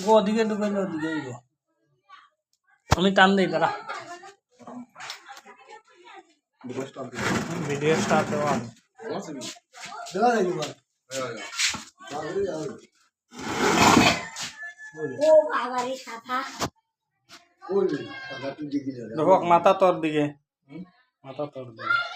গো ওদিকে ঢুকাইলে ওদিকে গো আমি টান দিই তারা ভিডিও স্টার্ট দেওয়া ও বাবা রে সাথা দেখো মাথা তোর দিকে মাথা তোর দিকে দড়ি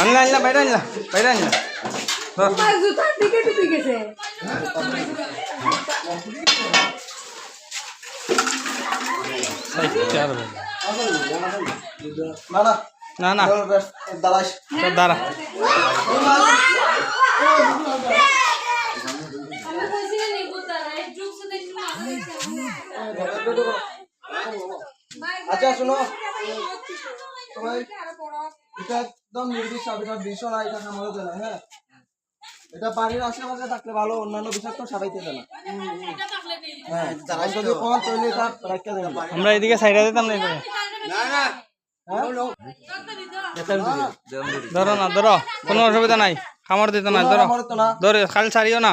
আনলা আনলা বাইরে আনলা বাইরে আনলা জুতার দিকে টিপে গেছে না না। না না দাঁড়া আমি কইছি নি বুতার এই জুক সে দেখি না আচ্ছা শোনো। এটা একদম নির্দিষ্ট এটা বিষ না এটা সামলে দেয় হ্যাঁ। এটা বাড়ির আশেপাশে থাকলে ভালো অন্যান্য বিষাক্ত সারাইতে দেয় না হ্যাঁ যদি এটা রাখতে আমরা এদিকে সাইডে দিতাম না হ্যাঁ? ধরো না ধরো। কোনো অসুবিধা নাই। খামার দিতে নাই ধরো। না। ধরে খালি ছাড়িও না।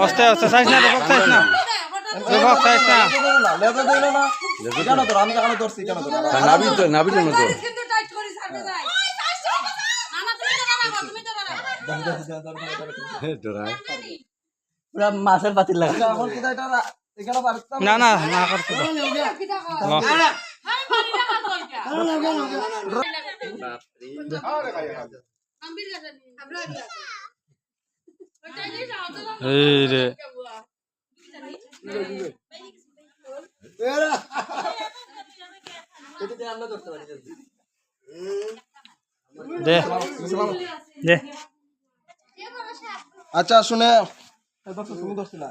আস্তে আস্তে চাইছ না চাইছ না মাছের পাতিল লাগা। পারতাম না না না করতে এই রে। আচ্ছা শুনে। তুমি ধরছিলা